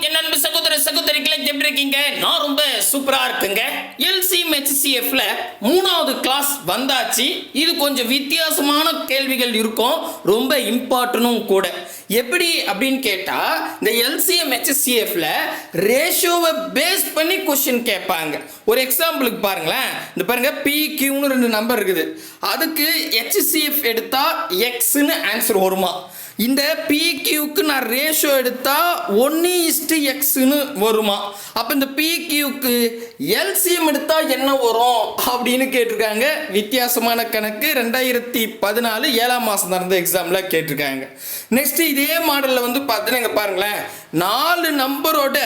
என் அன்பு சகோதர சகோதரிகளை எப்படி இருக்கீங்க? நான் ரொம்ப சூப்பரா இருக்குங்க. எல்சிஎம் ஹெச்சிஎஃப்ல மூணாவது கிளாஸ் வந்தாச்சு. இது கொஞ்சம் வித்தியாசமான கேள்விகள் இருக்கும். ரொம்ப இம்பார்ட்டனும் கூட. எப்படி அப்படின்னு கேட்டா இந்த எல்சிஎம் ஹெச்சிஎஃப்ல ரேஷியோவை பேஸ் பண்ணி கொஸ்டின் கேட்பாங்க. ஒரு எக்ஸாம்பிளுக்கு பாருங்களேன். இந்த பாருங்க பி கியூன்னு ரெண்டு நம்பர் இருக்குது. அதுக்கு ஹெச்சிஎஃப் எடுத்தா எக்ஸ்னு ஆன்சர் வருமா? இந்த பிக்யூக்கு நான் ரேஷியோ எடுத்தால் ஒன்று இஸ்டு எக்ஸ்னு வருமா? அப்போ இந்த பிக்யூக்கு எல்சிஎம் எடுத்தால் என்ன வரும்? அப்படின்னு கேட்டிருக்காங்க. வித்தியாசமான கணக்கு. ரெண்டாயிரத்தி பதினாலு ஏழாம் மாதம் நடந்த எக்ஸாமில் கேட்டிருக்காங்க. நெக்ஸ்ட் இதே மாடலில் வந்து பார்த்தீங்கன்னா இங்கே பாருங்களேன். நாலு நம்பரோட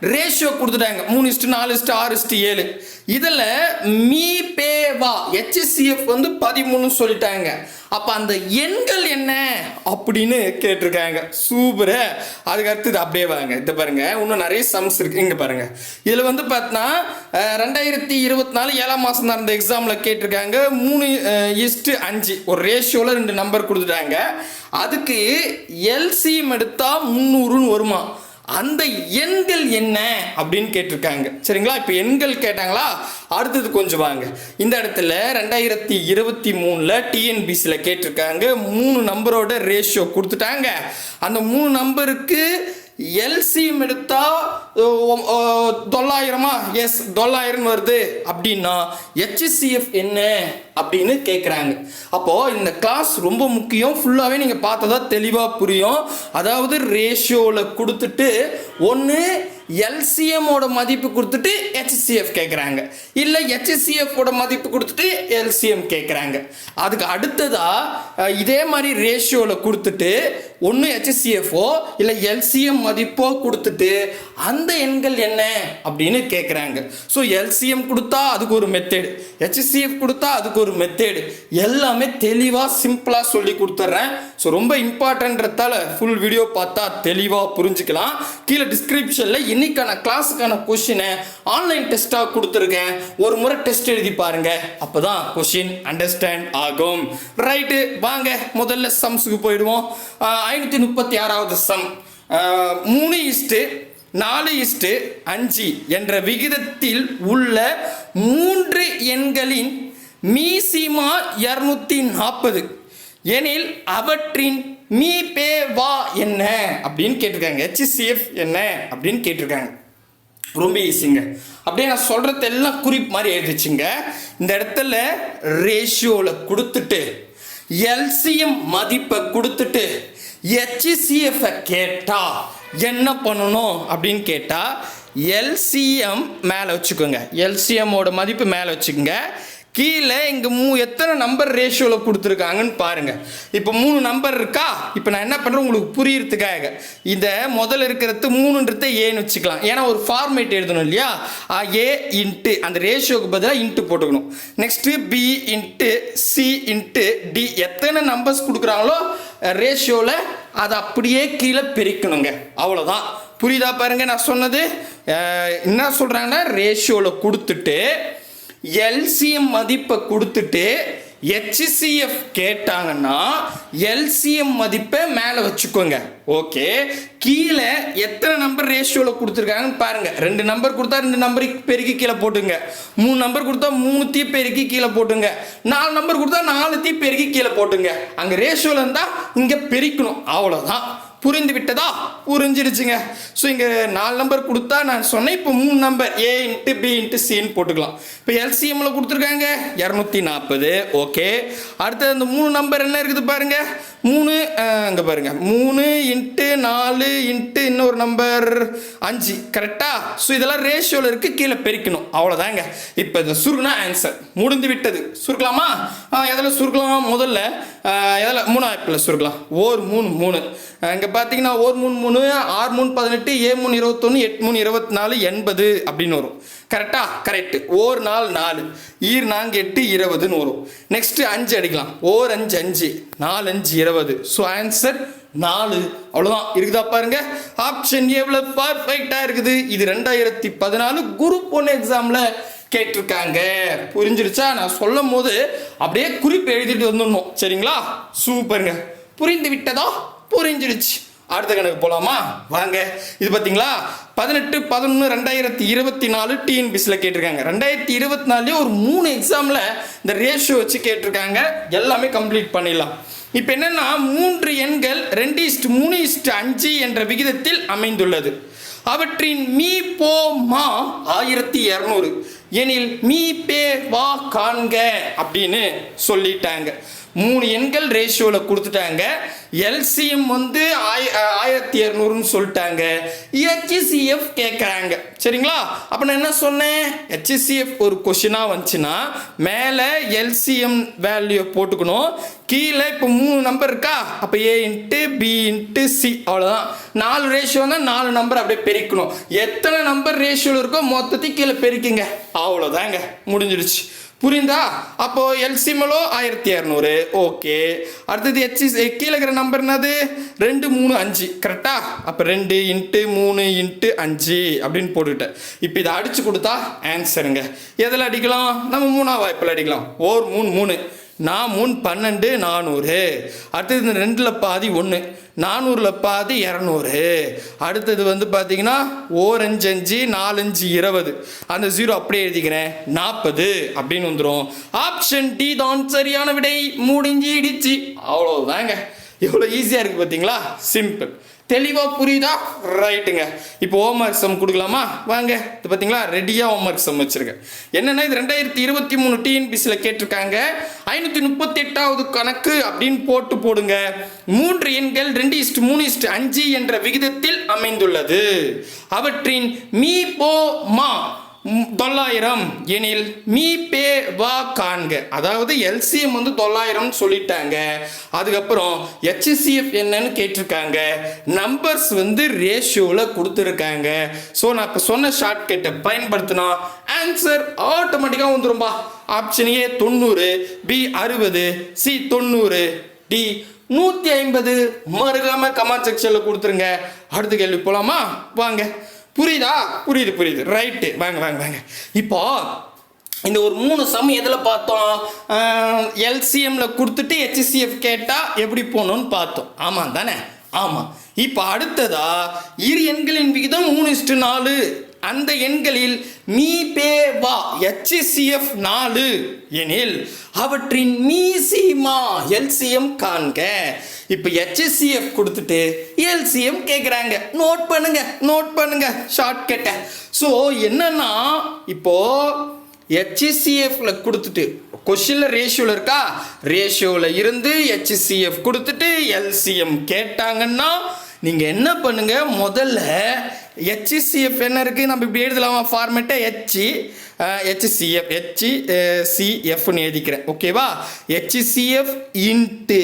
ரேஷியோ கொடுத்துட்டாங்க. மூணு இஸ்டு நாலு இஸ்டு ஆறு இஸ்டு ஏழு. இதில் மீ பேவா ஹெச்சிசிஎஃப் வந்து பதிமூணு சொல்லிட்டாங்க. அப்போ அந்த எண்கள் என்ன அப்படின்னு கேட்டிருக்காங்க. சூப்பரு. அதுக்கு அடுத்தது அப்படியே வாங்க. இது பாருங்க. இன்னும் நிறைய சம்ஸ் இருக்கு. இங்க பாருங்க. இதில் வந்து பார்த்தா ரெண்டாயிரத்தி இருபத்தி நாலு ஏழாம் மாதம் நடந்த எக்ஸாமில் கேட்டிருக்காங்க. மூணு இஸ்ட்டு அஞ்சு. ஒரு ரேஷியோவில் ரெண்டு நம்பர் கொடுத்துட்டாங்க. அதுக்கு எல்சிஎம் எடுத்தா முந்நூறுன்னு வருமா? அந்த எண்கள் என்ன அப்படின்னு கேட்டிருக்காங்க. சரிங்களா? இப்போ எண்கள் கேட்டாங்களா? அடுத்தது கொஞ்சம் வாங்க. இந்த இடத்துல ரெண்டாயிரத்தி இருபத்தி மூணில் டிஎன்பிசியில் கேட்டிருக்காங்க. மூணு நம்பரோட ரேஷியோ கொடுத்துட்டாங்க. அந்த மூணு நம்பருக்கு எல்சிஎம் எடுத்தால் தொள்ளாயிரமா? எஸ் தொள்ளாயிரம் வருது. அப்படின்னா ஹெச்சிசிஎஃப் என்ன? அப்படின்னு கேட்குறாங்க அப்போது இந்த கிளாஸ் ரொம்ப முக்கியம். ஃபுல்லாகவே நீங்கள் பார்த்ததா தெளிவாக புரியும். அதாவது ரேஷியோவில் கொடுத்துட்டு ஒன்று எல்சிஎம்மோட மதிப்பு கொடுத்துட்டு ஹெச்சிசிஎஃப் கேட்குறாங்க இல்லை ஹெச்சிசிஎஃபோட மதிப்பு கொடுத்துட்டு எல்சிஎம் கேட்குறாங்க அதுக்கு அடுத்ததாக இதே மாதிரி ரேஷியோவில் கொடுத்துட்டு ஒன்று ஹெச்சிசிஎஃப்ஓ இல்லை எல்சிஎம் மதிப்போ கொடுத்துட்டு அந்த எண்கள் என்ன அப்படின்னு கேட்குறாங்க ஸோ எல்சிஎம் கொடுத்தா அதுக்கு ஒரு மெத்தேடு ஹெச்சிசிஎஃப் கொடுத்தா அதுக்கு ஒரு மெத்தேடு எல்லாமே தெளிவாக சிம்பிளாக சொல்லி கொடுத்துட்றேன் ஸோ ரொம்ப இம்பார்ட்டன்றதால ஃபுல் வீடியோ பார்த்தா தெளிவாக புரிஞ்சுக்கலாம். கீழே டிஸ்கிரிப்ஷனில் இன்னைக்கான கிளாஸுக்கான கொஷினை ஆன்லைன் டெஸ்ட்டாக கொடுத்துருக்கேன். ஒரு முறை டெஸ்ட் எழுதி பாருங்க. அப்போ தான் கொஷின் அண்டர்ஸ்டாண்ட் ஆகும். ரைட்டு வாங்க முதல்ல சம்ஸுக்கு போயிடுவோம். ஐநூற்றி முப்பத்தி ஆறாவது சம் மூணு இஸ்ட்டு நாலு இஸ்டு அஞ்சு என்ற விகிதத்தில் உள்ள மூன்று எண்களின் மீசிமா இரநூத்தி நாற்பது. எனில் அவற்றின் மீ பே வா என்ன? அப்படின்னு கேட்டிருக்காங்க. ஹெச்சிசிஎஃப் என்ன? அப்படின்னு கேட்டிருக்காங்க. ரொம்ப ஈஸிங்க. அப்படியே நான் சொல்கிறது எல்லாம் குறிப்பு மாதிரி எழுதிச்சுங்க இந்த இடத்துல ரேஷியோவில் கொடுத்துட்டு எல்சிஎம் மதிப்பை கொடுத்துட்டு ஹெச்சிசிஎஃப்பை கேட்டா என்ன பண்ணணும் அப்படின்னு கேட்டால் எல்சிஎம் மேலே வச்சுக்கோங்க. எல்சிஎம்மோட மதிப்பு மேலே வச்சுக்கோங்க. கீழே இங்கே மூ எத்தனை நம்பர் ரேஷியோவில் கொடுத்துருக்காங்கன்னு பாருங்கள் இப்போ மூணு நம்பர் இருக்கா? இப்போ நான் என்ன பண்ணுறேன் உங்களுக்கு புரியறதுக்காக. இதை முதல்ல இருக்கிறது மூணுன்றத ஏன்னு வச்சுக்கலாம். ஏன்னா ஒரு ஃபார்மேட் எழுதணும் இல்லையா? ஏ இன்ட்டு அந்த ரேஷியோக்கு பதிலாக இன்ட்டு போட்டுக்கணும். Next B into C into D எத்தனை நம்பர்ஸ் கொடுக்குறாங்களோ ரேஷியோவில் அதை அப்படியே கீழே பிரிக்கணுங்க. அவ்வளோதான் புரியுதா பாருங்கள் நான் சொன்னது? என்ன சொல்கிறாங்கன்னா ரேஷியோவில் கொடுத்துட்டு எல்சிஎம் மதிப்பை கொடுத்துட்டு ஹெச்சிசிஎஃப் கேட்டாங்கன்னா எல்சிஎம் மதிப்பை மேலே வச்சுக்கோங்க. ஓகே கீழே எத்தனை நம்பர் ரேஷியோவில் கொடுத்துருக்காங்கன்னு பாருங்கள் ரெண்டு நம்பர் கொடுத்தா ரெண்டு நம்பருக்கு பெருக்கி கீழே போட்டுங்க. மூணு நம்பர் கொடுத்தா மூணுத்தையும் பெருக்கி கீழே போட்டுங்க. நாலு நம்பர் கொடுத்தா நாலுத்தையும் பெருக்கி கீழே போட்டுங்க. அங்கே ரேஷியோவில் இருந்தால் இங்கே பெருக்கணும். அவ்வளோதான் புரிந்து விட்டதா புரிஞ்சிடுச்சுங்க. ஸோ இங்கே நாலு நம்பர் கொடுத்தா நான் சொன்னேன். இப்போ மூணு number A into B into சின்னு போட்டுக்கலாம். இப்போ எல்சிஎம்மில் கொடுத்துருக்காங்க. இரநூத்தி நாற்பது ஓகே அடுத்தது அந்த மூணு நம்பர் என்ன இருக்குது பாருங்க. மூணு அங்கே பாருங்க. மூணு இன்ட்டு நாலு இன்ட்டு இன்னொரு நம்பர் அஞ்சு. கரெக்டா ஸோ இதெல்லாம் ரேஷியோவில் இருக்குது கீழே பெருக்கணும். அவ்வளோதாங்க. இப்போ இந்த சுருக்குனா ஆன்சர் முடிந்து விட்டது. சுருக்கலாமா? எதில் சுருக்கலாம்? முதல்ல எதில்? மூணா ஆப்பில் சுருக்கலாம். ஓர் மூணு மூணு. அங்கே இங்கே பார்த்தீங்கன்னா ஓர் மூணு மூணு ஆறு மூணு பதினெட்டு ஏ மூணு இருபத்தொன்று எட்டு மூணு இருபத்தி நாலு எண்பது அப்படின்னு வரும். கரெக்டா கரெக்ட் ஓர் நாள் நாலு. ஈர் நான்கு எட்டு இருபதுன்னு வரும். நெக்ஸ்ட் அஞ்சு அடிக்கலாம். ஓர் அஞ்சு அஞ்சு. நாலு அஞ்சு இருபது. ஸோ ஆன்சர் நாலு. அவ்வளோதான் இருக்குதா பாருங்க? ஆப்ஷன் எவ்வளோ பர்ஃபெக்டாக இருக்குது. இது ரெண்டாயிரத்தி பதினாலு குரூப் ஒன்று எக்ஸாமில் கேட்டிருக்காங்க. புரிஞ்சிருச்சா? நான் சொல்லும் போது அப்படியே குறிப்பு எழுதிட்டு வந்துடணும். சரிங்களா? சூப்பருங்க புரிந்து விட்டதா? புரிஞ்சிருச்சு. அடுத்த கணக்கு போகலாமா வாங்க. இது பார்த்தீங்களா பதினெட்டு பதினொன்று ரெண்டாயிரத்தி இருபத்தி நாலு டிஎன்பிசியில் கேட்டிருக்காங்க. ரெண்டாயிரத்தி இருபத்தி நாலுலேயே ஒரு மூணு எக்ஸாமில் இந்த ரேஷியோ வச்சு கேட்டிருக்காங்க. எல்லாமே கம்ப்ளீட் பண்ணிடலாம். இப்போ என்னென்னா மூன்று எண்கள் ரெண்டு இஸ்ட் மூணு இஸ்ட் அஞ்சு என்ற விகிதத்தில் அமைந்துள்ளது. அவற்றின் மீ போ மா ஆயிரத்தி இரநூறு. எனில் மீ பே வா காண்க அப்படின்னு சொல்லிட்டாங்க. மூணு எண்கள் ரேஷியோவில் கொடுத்துட்டாங்க. எல்சிஎம் வந்து ஆய ஆயிரத்தி இரநூறுன்னு சொல்லிட்டாங்க. ஹெச்சிசிஎஃப் கேட்குறாங்க சரிங்களா? அப்போ நான் என்ன சொன்னேன்? ஹெச்சிசிஎஃப் ஒரு கொஷினாக வந்துச்சுன்னா மேலே எல்சிஎம் வேல்யூ போட்டுக்கணும். கீழே இப்போ மூணு நம்பர் இருக்கா? அப்போ A into B into C அவ்வளோதான் நாலு ரேஷியோ தான் நாலு நம்பர் அப்படியே பெருக்கணும். எத்தனை நம்பர் ரேஷியோவில் இருக்கோ மொத்தத்தையும் கீழே பெருக்குங்க. அவ்வளோதாங்க முடிஞ்சிடுச்சு. புரியுதா அப்போ எல்சிமலோ ஆயிரத்தி இரநூறு ஓகே. அடுத்தது ஹெச்சி கீழே இருக்கிற நம்பர் என்னது? ரெண்டு மூணு அஞ்சு. கரெக்டா அப்போ ரெண்டு இன்ட்டு மூணு இன்ட்டு அஞ்சு அப்படின்னு போட்டுக்கிட்டேன் இப்போ இதை அடிச்சு கொடுத்தா ஆன்சருங்க எதில் அடிக்கலாம்? நம்ம மூணாவது வாய்ப்பில் அடிக்கலாம். ஓர் மூணு மூணு. நான் மூணு பன்னெண்டு நானூறு. அடுத்தது இந்த ரெண்டில் பாதி ஒன்று நானூறில் பாதி இரநூறு. அடுத்தது வந்து பார்த்தீங்கன்னா ஓரஞ்சு அஞ்சு நாலஞ்சு இருபது. அந்த ஜீரோ அப்படியே எழுதிக்கிறேன். நாற்பது அப்படின்னு வந்துடும் ஆப்ஷன் டி தான் சரியான விடை. முடிஞ்சிடுச்சு அவ்வளோதாங்க எவ்வளோ ஈஸியாக இருக்குது பார்த்தீங்களா சிம்பிள் தெளிவாக புரியுதா? ரைட்டுங்க இப்போ ஹோம்ஒர்க் சம் கொடுக்கலாமா? வாங்க. இது பார்த்தீங்களா ரெடியாக ஹோம்ஒர்க் சம் வச்சுருக்கேன். என்னென்னா இது ரெண்டாயிரத்தி இருபத்தி மூணு டிஎன்பிசியில் கேட்டிருக்காங்க. ஐநூற்றி முப்பத்தி எட்டாவது கணக்கு அப்படின்னு போட்டு போடுங்க. மூன்று எண்கள் ரெண்டு இஸ்ட் மூணு இஸ்ட் அஞ்சு என்ற விகிதத்தில் அமைந்துள்ளது. அவற்றின் மீ போ மா. தொள்ளாயிரம் எனில் மீ பே வா காண்க. அதாவது எல்சிஎம் வந்து தொள்ளாயிரம்னு சொல்லிட்டாங்க. அதுக்கப்புறம் ஹெச்சிசிஎஃப் என்னன்னு கேட்டிருக்காங்க. நம்பர்ஸ் வந்து ரேஷியோவில் கொடுத்துருக்காங்க. ஸோ நான் இப்போ சொன்ன ஷார்ட்கட்டை பயன்படுத்தினா ஆன்சர் ஆட்டோமேட்டிக்காக வந்துரும்பா. ஆப்ஷன் ஏ தொண்ணூறு பி அறுபது சி தொண்ணூறு டி நூற்றி ஐம்பது. மறுகாமல் கமெண்ட் செக்ஷனில் கொடுத்துருங்க. அடுத்த கேள்வி போகலாமா வாங்க. புரியுதா? புரியுது புரியுது. ரைட்டு வாங்க வாங்க வாங்க. இப்போ இந்த ஒரு மூணு சம் எதில் பார்த்தோம்? எல்சிஎம்ல கொடுத்துட்டு ஹெச்சிசிஎஃப் கேட்டால் எப்படி போகணும்னு பார்த்தோம். ஆமாம் தானே? ஆமாம். இப்போ அடுத்ததா இரு எண்களின் விகிதம் மூணு இஸ்ட்டு நாலு. அந்த எண்களில் மீ பே வா எச்எஸ்சிஎஃப் நாலு எனில் அவற்றின் மீசிமா எல்சிஎம் காண்க. இப்போ ஹெச்எஸ்சிஎஃப் கொடுத்துட்டு எல்சிஎம் கேட்குறாங்க நோட் பண்ணுங்க நோட் பண்ணுங்க ஷார்ட்கட்டை ஸோ என்னன்னா இப்போ ஹெச்சிசிஎஃப்ல கொடுத்துட்டு கொஷினில் ரேஷியோவில் இருக்கா? ரேஷியோவில் இருந்து ஹெச்சிசிஎஃப் கொடுத்துட்டு எல்சிஎம் கேட்டாங்கன்னா நீங்கள் என்ன பண்ணுங்கள் முதல்ல ஹெச்சிசிஎஃப் என்ன இருக்குது நம்ம இப்படி எழுதலாமா? ஃபார்மேட்டை H C HCCF H C சிஎஃப்னு எழுதிக்கிறேன். ஓகேவா ஹெச்சிசிஎஃப் இன்ட்டு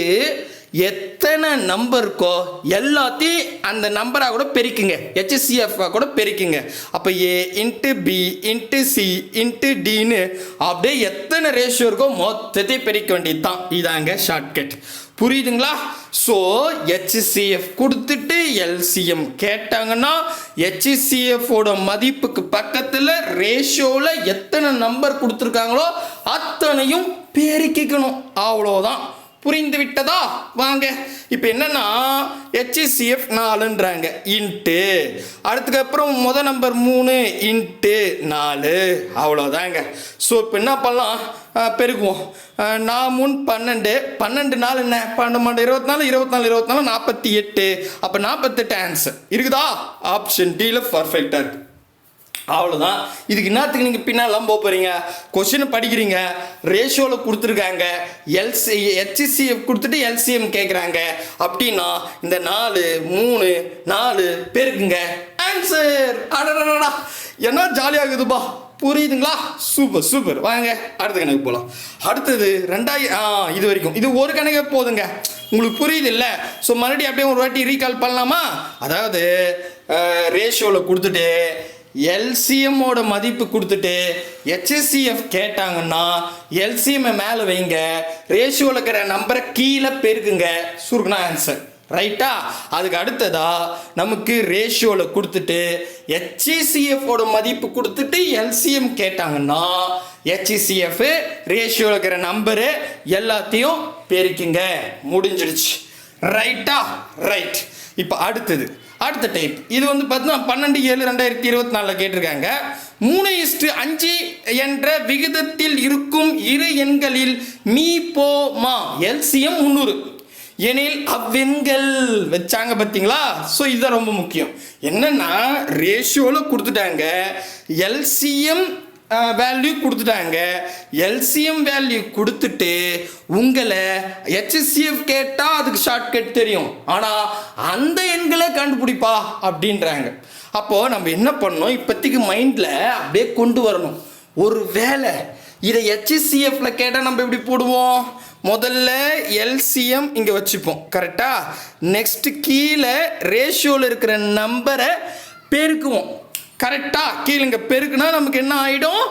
எத்தனை நம்பர் இருக்கோ எல்லாத்தையும் அந்த நம்பராக கூட பெருக்குங்க. ஹெச்சிசிஎஃப் கூட பெருக்குங்க. அப்போ A into B into C into டின்னு அப்படியே எத்தனை ரேஷியோ இருக்கோ மொத்தத்தையும் பெருக்க வேண்டியது தான் இதாங்க ஷார்ட்கட் புரியுதுங்களா? ஸோ ஹெச்சிசிஎஃப் கொடுத்துட்டு எல்சிஎம் கேட்டாங்கன்னா ஹெச்சிசிஎஃபோட மதிப்புக்கு பக்கத்தில் ரேஷியோவில் எத்தனை நம்பர் கொடுத்துருக்காங்களோ அத்தனையும் பெருக்கிக்கணும். அவ்வளோதான் புரிந்து விட்டதா வாங்க. இப்போ என்னன்னா ஹெச்சிசிஎஃப் நாலுன்றாங்க. இன்ட்டு அதுக்கப்புறம் முத நம்பர் மூணு இன்ட்டு நாலு. அவ்வளோதாங்க ஸோ இப்போ என்ன பண்ணலாம்? பெருக்குவோம். நான் மூணு பன்னெண்டு. பன்னெண்டு நாள் என்ன? பன்னெண்டு மணி இருபத்தி நாலு இருபத்தி நாலு இருபத்தி நாலு நாற்பத்தி எட்டு. அப்போ நாற்பத்தெட்டு ஆன்சர் இருக்குதா? ஆப்ஷன் டியில் பர்ஃபெக்டாக இருக்குது அவ்வளோதான் இதுக்கு என்னத்துக்கு நீங்கள் பின்னாலாம் போக போகிறீங்க கொஷின் படிக்கிறீங்க. ரேஷியோவில் கொடுத்துருக்காங்க. எல்சி ஹெச்சிசிஎஃப் கொடுத்துட்டு எல்சிஎம் கேட்குறாங்க அப்படின்னா இந்த நாலு மூணு நாலு பேருக்குங்க. ஆன்சர் அடடா என்ன ஜாலியாகுதுப்பா புரியுதுங்களா? சூப்பர் சூப்பர் வாங்க அடுத்த கணக்கு போகலாம் அடுத்தது ரெண்டாயிரம் ஆ இது வரைக்கும். இது ஒரு கணக்கே போதுங்க. உங்களுக்கு புரியுது இல்லை ஸோ மறுபடியும் அப்படியே ஒரு வாட்டி ரீகால் பண்ணலாமா? அதாவது ரேஷியோவில் கொடுத்துட்டு எல்சிஎம்மோட மதிப்பு கொடுத்துட்டு ஹெச்எஸ்சிஎஃப் கேட்டாங்கன்னா எல்சிஎம்மை மேலே வைங்க. ரேஷியோவில் இருக்கிற நம்பரை கீழே பெருக்குங்க. சுருக்குனா ஆன்சர் ரைட்டா அதுக்கு அடுத்ததா நமக்கு ரேஷியோவில் கொடுத்துட்டு ஹெச்இசிஎஃபோட மதிப்பு கொடுத்துட்டு எல்சிஎம் கேட்டாங்கன்னா ஹெச்இசிஎஃப் ரேஷியோவில் இருக்கிற நம்பரு எல்லாத்தையும் பெருக்குங்க. முடிஞ்சிடுச்சு. ரைட்டா ரைட் இப்போ அடுத்தது. அடுத்த டைப் இது வந்து பார்த்தீங்கன்னா பன்னெண்டு ஏழு ரெண்டாயிரத்தி இருபத்தி நாலில் கேட்டிருக்காங்க. மூணு இஸ்டு அஞ்சு என்ற விகிதத்தில் இருக்கும் இரு எண்களில் மீ போ மா எல்சிஎம் முந்நூறு. எனில் அவ்வெண்கள் வச்சாங்க பார்த்தீங்களா? ஸோ இதுதான் ரொம்ப முக்கியம். என்னன்னா ரேஷியோவில் கொடுத்துட்டாங்க. எல்சிஎம் வேல்யூ கொடுத்துட்டாங்க. எல்சிஎம் வேல்யூ கொடுத்துட்டு உங்களை ஹெச்சிஎஃப் கேட்டால் அதுக்கு ஷார்ட்கட் தெரியும். ஆனால் அந்த எண்களை கண்டுபிடிப்பா அப்படின்றாங்க. அப்போது நம்ம என்ன பண்ணோம் இப்போதைக்கு மைண்டில் அப்படியே கொண்டு வரணும். ஒரு வேலை இதை ஹெச்சிசிஎஃப்ல கேட்டால் நம்ம எப்படி போடுவோம்? முதல்ல எல்சிஎம் இங்கே வச்சுப்போம். கரெக்டாக நெக்ஸ்ட்டு கீழே ரேஷியோவில் இருக்கிற நம்பரை பெருக்குவோம். கரெக்டாக கீழே இங்கே பெருக்குனா நமக்கு என்ன ஆகிடும்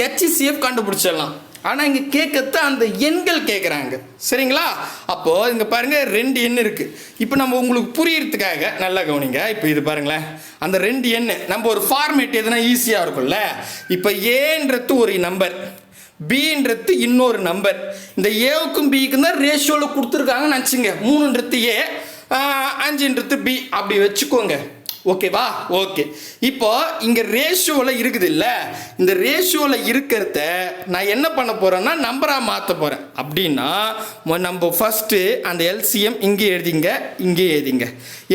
ஹெச்சிசிஎஃப் கண்டுபிடிச்சிடலாம். ஆனால் இங்கே கேட்கறது அந்த எண்கள் கேட்குறாங்க. சரிங்களா? அப்போது இங்கே பாருங்கள் ரெண்டு எண் இருக்குது இப்போ நம்ம உங்களுக்கு புரியறதுக்காக நல்லா கவனிங்க. இப்போ இது பாருங்களேன். அந்த ரெண்டு எண் நம்ம ஒரு ஃபார்மேட் எதுனா ஈஸியாக இருக்கும்ல? இப்போ ஏன்றது ஒரு நம்பர் பின்றது இன்னொரு நம்பர் இந்த ஏவுக்கும் பிக்கும் தான் ரேஷியோவில் கொடுத்துருக்காங்கன்னு நினச்சிங்க. மூணுன்றது ஏ அஞ்சுன்றது பி அப்படி வச்சுக்கோங்க. ஓகேவா ஓகே இப்போ இங்கே ரேஷியோவில் இருக்குது இல்லை இந்த ரேஷியோவில் இருக்கிறத நான் என்ன பண்ண போகிறேன்னா நம்பராக மாற்ற போகிறேன் அப்படின்னா நம்ம ஃபஸ்ட்டு அந்த எல்சிஎம் இங்கே எழுதிங்க இங்கே எழுதிங்க.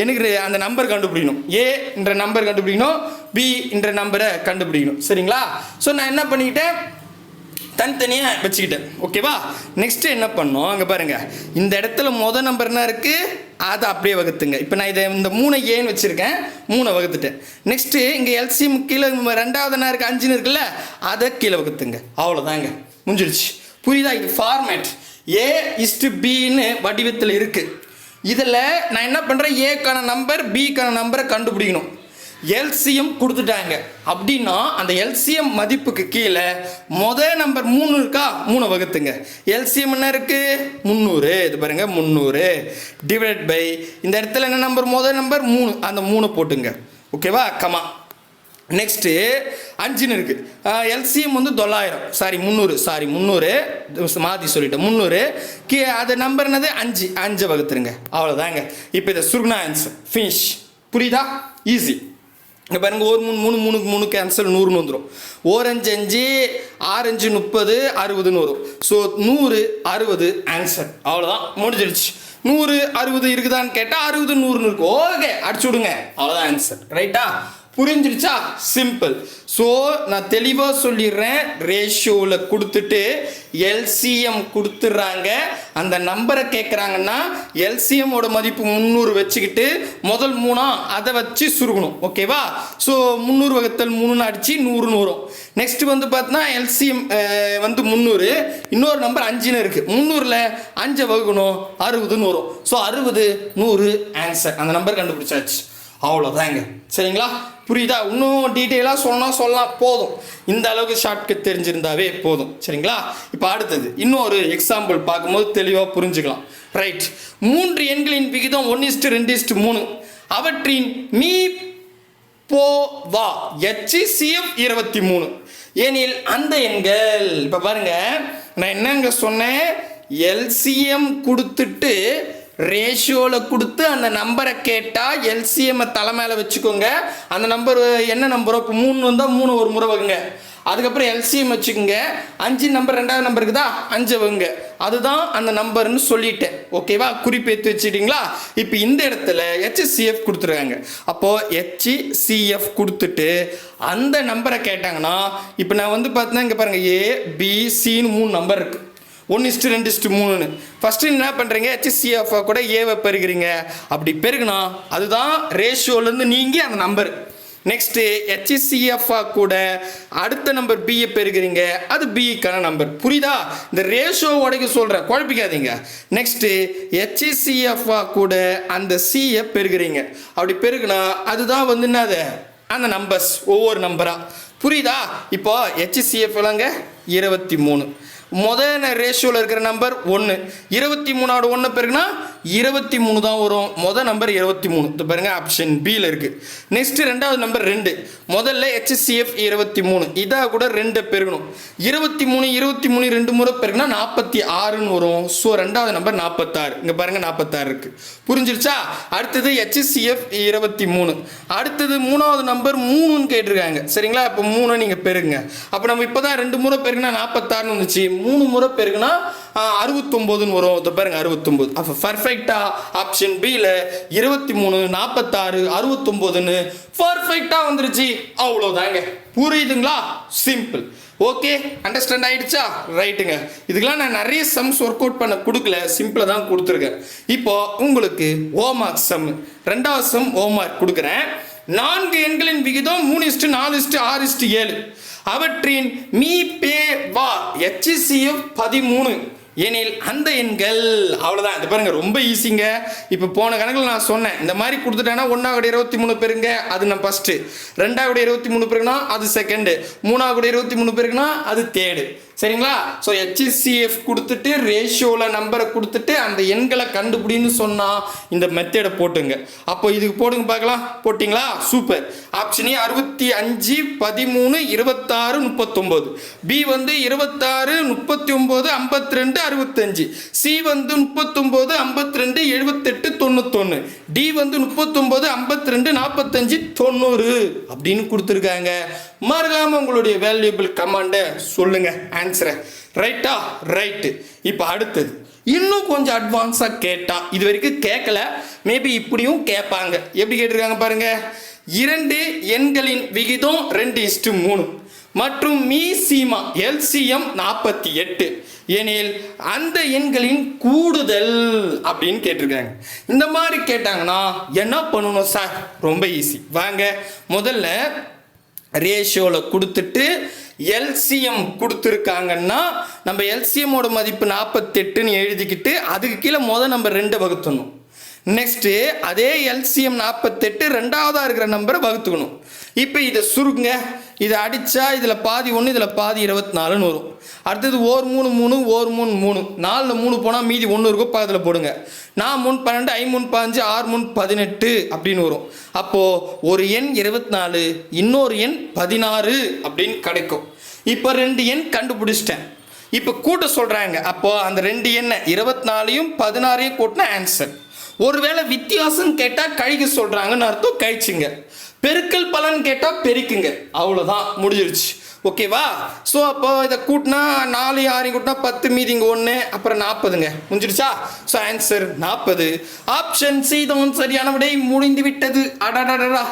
எனக்கு அந்த நம்பர் கண்டுபிடிக்கணும். ஏ என்ற நம்பர் கண்டுபிடிக்கணும் பி என்ற நம்பரை கண்டுபிடிக்கணும். சரிங்களா? ஸோ நான் என்ன பண்ணிக்கிட்டேன்? தனித்தனியாக வச்சுக்கிட்டேன். ஓகேவா நெக்ஸ்ட்டு என்ன பண்ணோம்? அங்கே பாருங்கள் இந்த இடத்துல மொதல் நம்பர் என்ன அதை அப்படியே வகுத்துங்க. இப்போ நான் இதை இந்த மூணை ஏன்னு வச்சுருக்கேன். மூணை வகுத்துட்டேன். நெக்ஸ்ட்டு இங்கே எல்சிஎம் கீழே ரெண்டாவது என்ன அஞ்சுன்னு இருக்குல்ல? அதை கீழே வகுத்துங்க. அவ்வளோதாங்க முடிஞ்சிடுச்சு புரியுதா? இது ஃபார்மேட் ஏ இஸ்டு பின்னு வடிவத்தில் இருக்குது இதில் நான் என்ன பண்ணுறேன் ஏக்கான நம்பர் பிக்கான நம்பரை கண்டுபிடிக்கணும். எல்சிஎம் கொடுத்துட்டாங்க. அப்படின்னா அந்த எல்சிஎம் மதிப்புக்கு கீழே முதல் நம்பர் மூணு இருக்கா? மூணு வகுத்துங்க. எல்சிஎம் என்ன இருக்கு? முந்நூறு. இது பாருங்க முந்நூறு. டிவைட் பை இந்த இடத்துல என்ன நம்பர்? முதல் நம்பர் மூணு. அந்த மூணு போட்டுங்க. ஓகேவா கமா நெக்ஸ்ட்டு அஞ்சுன்னு இருக்குது எல்சிஎம் வந்து தொள்ளாயிரம். சாரி முந்நூறு. சாரி முந்நூறு. மாற்றி சொல்லிட்டேன். முந்நூறு. கீ அது நம்பர் என்னது? அஞ்சு. அஞ்சை வகுத்துருங்க. அவ்வளோதாங்க இப்போ இதை சுருக்னா ஆன்சர் ஃபினிஷ் புரியுதா? ஈஸி இங்கே பாருங்கள் ஒரு மூணு மூணு மூணு மூணு கேன்சல் நூறுன்னு வந்துடும் ஓரஞ்சு அஞ்சு ஆரஞ்சு முப்பது அறுபதுன்னு வரும். ஸோ நூறு அறுபது ஆன்சர் அவ்வளோதான் முடிஞ்சிடுச்சு நூறு அறுபது இருக்குதான்னு கேட்டால் அறுபது நூறுன்னு இருக்கும். ஓகே அடிச்சு விடுங்க. அவ்வளோதான் ஆன்சர் ரைட்டா புரிஞ்சிடுச்சா சிம்பிள் ஸோ நான் தெளிவாக சொல்லிடுறேன். ரேஷியோவில் கொடுத்துட்டு எல்சிஎம் கொடுத்துட்றாங்க. அந்த நம்பரை கேட்குறாங்கன்னா எல்சிஎம்மோட மதிப்பு முந்நூறு வச்சுக்கிட்டு முதல் மூணா அதை வச்சு சுருகணும். ஓகேவா ஸோ முந்நூறு வகுத்தல் மூணுன்னு அடித்து நூறுன்னு வரும். நெக்ஸ்ட் வந்து பார்த்தீங்கன்னா எல்சிஎம் வந்து முந்நூறு. இன்னொரு நம்பர் அஞ்சுன்னு இருக்குது முந்நூறில் அஞ்சை வகுக்கணும். அறுபதுன்னு வரும். ஸோ அறுபது நூறு ஆன்சர் அந்த நம்பர் கண்டுபிடிச்சாச்சு. அவ்வளோதாங்க சரிங்களா? புரியுதா? இன்னும் டீட்டெயிலாக சொன்னால் சொல்லலாம் போதும். இந்த அளவுக்கு ஷார்ட்கட் தெரிஞ்சிருந்தாவே போதும். சரிங்களா? இப்போ அடுத்தது இன்னொரு எக்ஸாம்பிள் பார்க்கும்போது தெளிவாக புரிஞ்சுக்கலாம். ரைட் மூன்று எண்களின் விகிதம் ஒன் இஸ்டு ரெண்டு இஸ்டு மூணு. அவற்றின் மீ போ வா HCF இருபத்தி மூணு ஏனில் அந்த எண்கள் இப்போ பாருங்க நான் என்னங்க சொன்னேன்? எல்சிஎம் கொடுத்துட்டு ரேஷியோவில் கொடுத்து அந்த நம்பரை கேட்டால் எல்சிஎம்மை தலை மேலே வச்சுக்கோங்க. அந்த நம்பர் என்ன நம்பரோ? இப்போ மூணு வந்தால் மூணு ஒரு முறை வகுங்க. அதுக்கப்புறம் எல்சிஎம் வச்சுக்கோங்க. அஞ்சு நம்பர் ரெண்டாவது நம்பர் இருக்குதா? அஞ்சு வகுங்க. அதுதான் அந்த நம்பர்னு சொல்லிட்டேன். ஓகேவா குறிப்பேற்று வச்சுக்கிட்டீங்களா? இப்போ இந்த இடத்துல ஹெச்சிசிஎஃப் கொடுத்துருக்காங்க. அப்போது ஹெச்சிசிஎஃப் கொடுத்துட்டு அந்த நம்பரை கேட்டாங்கன்னா இப்போ நான் வந்து பார்த்தீங்கன்னா இங்கே பாருங்கள் ஏ பி சின்னு மூணு நம்பர் இருக்குது ஒன்று இஸ்ட்டு ரெண்டு இஸ்ட்டு மூணுன்னு ஃபஸ்ட்டு என்ன பண்ணுறீங்க ஹெச்சிசிஎஃப் கூட ஏவை பெருகிறீங்க அப்படி பெருகுனா அதுதான் ரேஷியோலேருந்து நீங்கி அந்த நம்பர் நெக்ஸ்ட்டு ஹெச்சிசிஎஃப்ஆ கூட அடுத்த நம்பர் பிஏ பெருகிறீங்க அது பிஇக்கான நம்பர் புரியுதா? இந்த ரேஷியோ உடைக்க சொல்கிறேன் குழப்பிக்காதீங்க நெக்ஸ்ட்டு ஹெச்சிசிஎஃப்ஆ கூட அந்த சியை பெருகிறீங்க அப்படி பெருகுனா அதுதான் வந்து என்னது? அந்த நம்பர்ஸ் ஒவ்வொரு நம்பராக புரியுதா? இப்போ ஹெச்சிசிஎஃப் இருபத்தி மூணு. முதல் ரேஷியோவில் இருக்கிற நம்பர் ஒன்று இருபத்தி மூணாவோட ஒன்று பெருக்குனா இருபத்தி மூணு தான் வரும். முதல் நம்பர் இருபத்தி மூணு. இது பாருங்க ஆப்ஷன் பியில் இருக்குது நெக்ஸ்ட்டு ரெண்டாவது நம்பர் ரெண்டு. முதல்ல ஹெச்சிஎஃப் இருபத்தி மூணு. இதாக கூட ரெண்டு பெருகணும். இருபத்தி மூணு இருபத்தி மூணு ரெண்டு முறை பெருகுனா நாற்பத்தி ஆறுன்னு வரும். ஸோ ரெண்டாவது நம்பர் நாற்பத்தாறு இங்கே பாருங்க நாற்பத்தாறு இருக்குது புரிஞ்சிருச்சா? அடுத்தது ஹெச்சிஎஃப் இருபத்தி மூணு. அடுத்தது மூணாவது நம்பர் மூணுன்னு கேட்டிருக்காங்க. சரிங்களா? இப்போ மூணு நீங்கள் பெருங்க அப்போ நம்ம இப்போ தான் ரெண்டு முறை பெருகுனா நாற்பத்தாறுன்னு வந்துச்சு. மூணு முறை பேருக்குன்னா அறுபத்தொம்போதுன்னு வரும். இதை பாருங்க அறுபத்தொம்போது. அப்போ பர்ஃபெக்டாக ஆப்ஷன் பியில் இருபத்தி மூணு நாற்பத்தாறு அறுபத்தொம்போதுன்னு பர்ஃபெக்டாக வந்துருச்சு. அவ்வளோதாங்க புரியுதுங்களா? சிம்பிள் ஓகே அண்டர்ஸ்டாண்ட் ஆயிடுச்சா? ரைட்டுங்க இதுக்கெல்லாம் நான் நிறைய சம்ஸ் ஒர்க் அவுட் பண்ண கொடுக்கல. சிம்பிளாக தான் கொடுத்துருக்கேன். இப்போ உங்களுக்கு ஓமார்க் சம் ரெண்டாவது சம் ஓமார்க் கொடுக்குறேன். நான்கு எண்களின் விகிதம் மூணு இஸ்ட்டு நாலு இஸ்ட்டு ஆறு இஸ்ட்டு ஏழு. அவற்றின் மீ பே வா ஹெச்சிசிஎஃப் பதிமூணு. எனில் அந்த எண்கள் அவ்வளோதான் இது பாருங்க ரொம்ப ஈஸிங்க இப்போ போன கணக்கில் நான் சொன்னேன். இந்த மாதிரி கொடுத்துட்டேன்னா ஒன்றாவது இருபத்தி மூணு பேருங்க அது நான் ஃபஸ்ட்டு ரெண்டாவது இருபத்தி மூணு பேருக்குன்னா அது செகண்டு மூணாவது இருபத்தி மூணு பேருக்குனா அது தேர்டு சரிங்களா? ஸோ ஹெச்சிசிஎஃப் கொடுத்துட்டு ரேஷியோவில் நம்பரை கொடுத்துட்டு அந்த எண்களை கண்டுபிடின்னு சொன்னால் இந்த மெத்தேடை போட்டுங்க. அப்போ இதுக்கு போடுங்க பார்க்கலாம். போட்டிங்களா? சூப்பர் ஆப்ஷன் ஏ அறுபத்தி அஞ்சு பதிமூணு இருபத்தாறு முப்பத்தொம்போது. பி வந்து இருபத்தாறு முப்பத்தி ஒம்பது ஐம்பத்தி ரெண்டு அறுபத்தஞ்சு. சி வந்து முப்பத்தொம்போது ஐம்பத்தி ரெண்டு எழுபத்தெட்டு தொண்ணூத்தொன்று டி வந்து முப்பத்தொம்போது ஐம்பத்தி ரெண்டு நாற்பத்தஞ்சு தொண்ணூறு. அப்படின்னு கொடுத்துருக்காங்க. மறக்காமல் உங்களுடைய வேல்யூபிள் கமாண்டை சொல்லுங்கள் ஆன்சரை ரைட்டா ரைட்டு இப்போ அடுத்தது. இன்னும் கொஞ்சம் அட்வான்ஸாக கேட்டால் இது வரைக்கும் கேட்கல மேபி இப்படியும் கேட்பாங்க. எப்படி கேட்டிருக்காங்க பாருங்க? இரண்டு எண்களின் விகிதம் ரெண்டு இஸ்டு மூணு. மற்றும் மீ சீமா எல்சிஎம் நாற்பத்தி எட்டு. எனில் அந்த எண்களின் கூடுதல் அப்படின்னு கேட்டிருக்காங்க. இந்த மாதிரி கேட்டாங்கன்னா என்ன பண்ணணும் சார் ரொம்ப ஈஸி வாங்க. முதல்ல ரேஷியோவில் கொடுத்துட்டு எல்சிஎம் கொடுத்துருக்காங்கன்னா நம்ம எல்சிஎம்மோட மதிப்பு நாற்பத்தெட்டுன்னு எழுதிக்கிட்டு அதுக்கு கீழே மொதல் நம்பர் ரெண்டு வகுத்தணும். நெக்ஸ்ட்டு அதே எல்சிஎம் நாற்பத்தெட்டு ரெண்டாவதாக இருக்கிற நம்பரை வகுத்துக்கணும். இப்போ இதை சுருங்க இதை அடித்தா இதில் பாதி ஒன்று இதில் பாதி இருபத்தி நாலுன்னு வரும். அடுத்தது ஓர் மூணு மூணு ஓர் மூணு மூணு. நாலில் மூணு போனால் மீதி ஒன்று இருக்கும் பக்கத்தில் போடுங்க. நான் மூணு பன்னெண்டு ஐ மூணு பாஞ்சு ஆறு மூணு பதினெட்டு அப்படின்னு வரும். அப்போது ஒரு எண் இருபத்தி நாலு இன்னொரு எண் பதினாறு அப்படின்னு கிடைக்கும். இப்போ ரெண்டு எண் கண்டுபிடிச்சிட்டேன். இப்போ கூட்ட சொல்கிறாங்க அப்போது அந்த ரெண்டு எண்ணை இருபத்தி நாலையும் பதினாறையும் கூட்டினா ஆன்சர் ஒருவேளை வித்தியாசம் கேட்டால் கழிக்க சொல்கிறாங்கன்னு அர்த்தம் கழிச்சுங்க. பெருக்கல் பலன் கேட்டால் பெருக்குங்க. அவ்வளோதான் முடிஞ்சிருச்சு. ஓகேவா ஸோ அப்போ இதை கூட்டினா நாலு ஆறையும் கூட்டினா பத்து மீதி இங்கே ஒன்று அப்புறம் நாற்பதுங்க முடிஞ்சிருச்சா? ஸோ ஆன்சர் நாற்பது ஆப்ஷன் சி தான் சரியான விடை முடிந்து விட்டது. அடடடடா.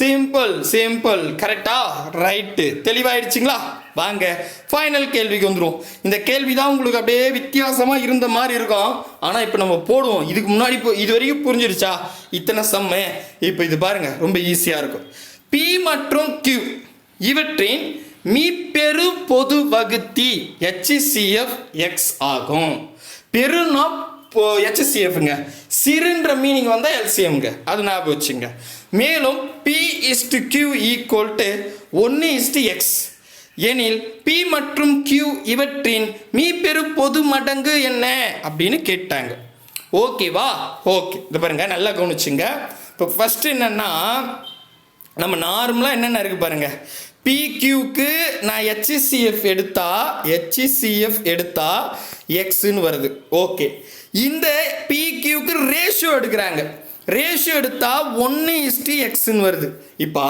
சிம்பிள் சிம்பிள் கரெக்டா ரைட்டு தெளிவாயிடுச்சுங்களா? வாங்க ஃபைனல் கேள்விக்கு வந்துடும் இந்த கேள்வி தான் உங்களுக்கு அப்படியே வித்தியாசமாக இருந்த மாதிரி இருக்கும். ஆனால் இப்போ நம்ம போடுவோம். இதுக்கு முன்னாடி இப்போ இது வரைக்கும் புரிஞ்சிருச்சா? இத்தனை சம்மு. இப்போ இது பாருங்க ரொம்ப ஈஸியாக இருக்கும். பி மற்றும் கியூ இவற்றின் மீப்பெரு பொது வகுத்தி ஹெச்சிசிஎஃப் எக்ஸ் ஆகும். பெருனா இப்போ ஹெச்சிசிஎஃப்ங்க சிறுன்ற மீனிங் வந்தால் எல்சிஎம்ங்க அது ஞாபகம் வச்சுங்க. மேலும் P is to Q equal to ஒன்று இஸ்டு எக்ஸ் எனில் பி மற்றும் கியூ இவற்றின் மீப்பெரு பொது மடங்கு என்ன? அப்படின்னு கேட்டாங்க. ஓகேவா ஓகே. இது பாருங்க நல்லா கவனிச்சுங்க. இப்போ ஃபஸ்ட்டு என்னென்னா நம்ம நார்மலாக என்னென்ன இருக்குது பாருங்கள் பிக்யூக்கு நான் ஹெச்சிசிஎஃப் எடுத்தா ஹெச்சிசிஎஃப் எடுத்தா எக்ஸுன்னு வருது. ஓகே. இந்த பிக்யூக்கு ரேஷியோ எடுக்கிறாங்க. ரேஷியோ எடுத்தால் ஒன்று இஸ்டி எக்ஸ்ன்னு வருது. இப்போ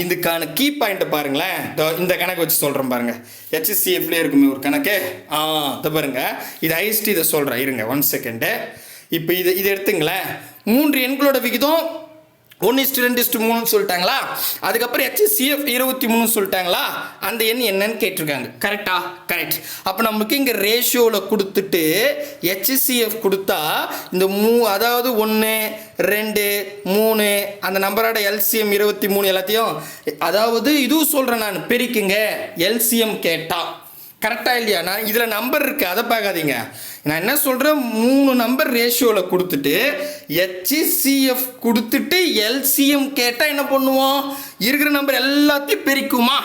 இதுக்கான கீ பாயிண்ட்டை பாருங்களேன். இந்த கணக்கு வச்சு சொல்கிறேன் பாருங்கள் ஹெச்சிசிஎஃப்லேயே இருக்குமே ஒரு கணக்கு. ஆ இதை பாருங்க. இது ஐஸ்டி இதை சொல்கிறேன் இருங்க ஒன் செகண்டு இப்போ இது இது எடுத்துங்களேன். மூன்று எண்களோட விகிதம் ஒன்று இஸ்டு ரெண்டு இஸ்டு மூணுன்னு சொல்லிட்டாங்களா? அதுக்கப்புறம் ஹெச்சிசிஎஃப் இருபத்தி மூணு சொல்லிட்டாங்களா? அந்த எண் என்னன்னு கேட்டிருக்காங்க. கரெக்டா கரெக்ட் அப்போ நமக்கு இங்கே ரேஷியோவில் கொடுத்துட்டு ஹெச்சிஎஃப் கொடுத்தா இந்த மூ அதாவது ஒன்று ரெண்டு மூணு அந்த நம்பரோட எல்சிஎம் இருபத்தி மூணு எல்லாத்தையும் அதாவது இதுவும் சொல்கிறேன் நான் பிரிக்குங்க. எல்சிஎம் கேட்டால் கரெக்டாக இல்லையா? நான் இதில் நம்பர் இருக்குது அதை பார்க்காதீங்க. நான் என்ன சொல்கிறேன் மூணு நம்பர் ரேஷியோவில் கொடுத்துட்டு ஹெச்சிசிஎஃப் கொடுத்துட்டு எல்சிஎம் கேட்டால் என்ன பண்ணுவோம்? இருக்கிற நம்பர் எல்லாத்தையும் பெருக்குமா?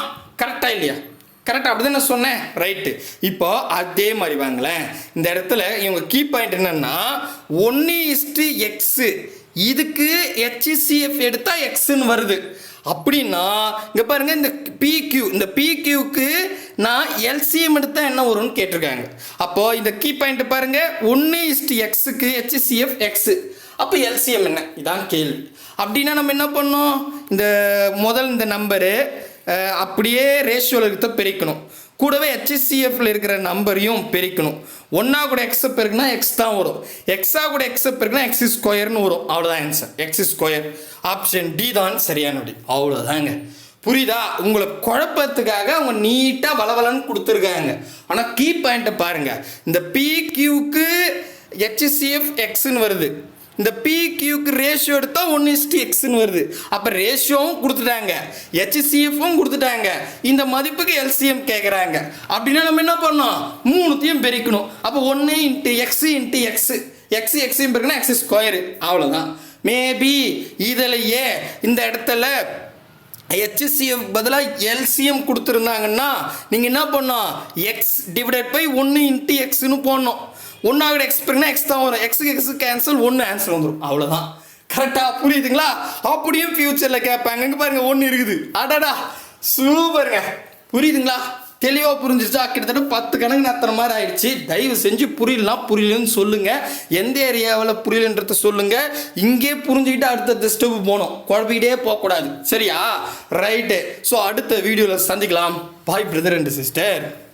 கரெக்டாக இல்லையா? கரெக்டாக அப்படி நான் சொன்னேன். ரைட்டு இப்போ அதே மாதிரி வாங்களேன். இந்த இடத்துல இவங்க கீ பாயிண்ட் என்னென்னா ஒன்று இஸ்டு எக்ஸு இதுக்கு ஹெச்சிசிஎஃப் எடுத்தால் எக்ஸுன்னு வருது. அப்படின்னா இங்கே பாருங்க இந்த பிக்யூ இந்த பிக்யூக்கு நான் எல்சிஎம் எடுத்தா என்ன வரும்னு கேட்டிருக்காங்க. அப்போ இந்த கீ பாயிண்ட் பாருங்க ஒன்று இஸ்டு எக்ஸுக்கு ஹெச்சிசிஎஃப் எக்ஸு அப்போ எல்சிஎம் என்ன? இதான் கேள்வி. அப்படின்னா நம்ம என்ன பண்ணோம்? இந்த முதல் இந்த நம்பரு அப்படியே ரேஷியோவில் இருக்கிறத பெருக்கணும். கூடவே ஹெச்சிசிஎஃப்ல இருக்கிற நம்பரையும் பெருக்கணும். ஒன்றா கூட எக்ஸை பெருக்குனா எக்ஸ் தான் வரும். எக்ஸா கூட எக்ஸை பெருக்குனா எக்ஸ் ஸ்கொயர்னு வரும். அவ்வளோதான் answer X square option D தான் சரியான அவ்வளோதாங்க புரியுதா? உங்களை குழப்பத்துக்காக அவங்க நீட்டாக வளவலன்னு கொடுத்துருக்காங்க. ஆனால் கீ பாயிண்ட்டை பாருங்கள் இந்த பிக்யூக்கு ஹெச்சிசிஎஃப் எக்ஸ்ன்னு வருது. இந்த பிக்யூக்கு ரேஷியோ எடுத்தால் ஒன்று இஸ்டி எக்ஸ்னு வருது. அப்போ ரேஷியோவும் கொடுத்துட்டாங்க. ஹெச்சிசிஎஃப்பும் கொடுத்துட்டாங்க. இந்த மதிப்புக்கு எல்சிஎம் கேட்குறாங்க அப்படின்னா நம்ம என்ன பண்ணோம் மூணுத்தையும் பெருக்கணும். அப்போ ஒன்று into X into X X எக்ஸையும் பெருக்கணும் எக்ஸ் ஸ்கொயரு அவ்வளோதான் மேபி இதிலேயே இந்த இடத்துல ஹெச்சிசிஎஃப் பதிலாக எல்சிஎம் கொடுத்துருந்தாங்கன்னா நீங்கள் என்ன பண்ணோம் எக்ஸ் டிவைடட் பை ஒன்று இன்ட்டு எக்ஸ்னு போடணும். ஒன்றாக எக்ஸ் பிறகுனா எக்ஸ் தான் வரும். எக்ஸுக்கு எக்ஸு கேன்சல் ஒன்று ஆன்சர் வந்துடும் அவ்வளோதான் கரெக்டாக புரியுதுங்களா? அப்படியும் ஃப்யூச்சரில் கேட்பாங்க. இங்கே பாருங்கள் ஒன்று இருக்குது. அடடா சூப்பருங்க. புரியுதுங்களா? தெளிவாக புரிஞ்சிச்சா கிட்டத்தட்ட பத்து கணக்கு நத்துற மாதிரி ஆயிடுச்சு. தயவு செஞ்சு புரியலாம் புரியலன்னு சொல்லுங்க. எந்த ஏரியாவில் புரியலன்றத சொல்லுங்க. இங்கே புரிஞ்சுக்கிட்டு அடுத்த ஸ்டெப் போகணும். குழப்பிக்கிட்டே போகக்கூடாது. சரியா? ரைட்டு ஸோ அடுத்த வீடியோவில் சந்திக்கலாம். பாய் பிரதர் அண்ட் சிஸ்டர்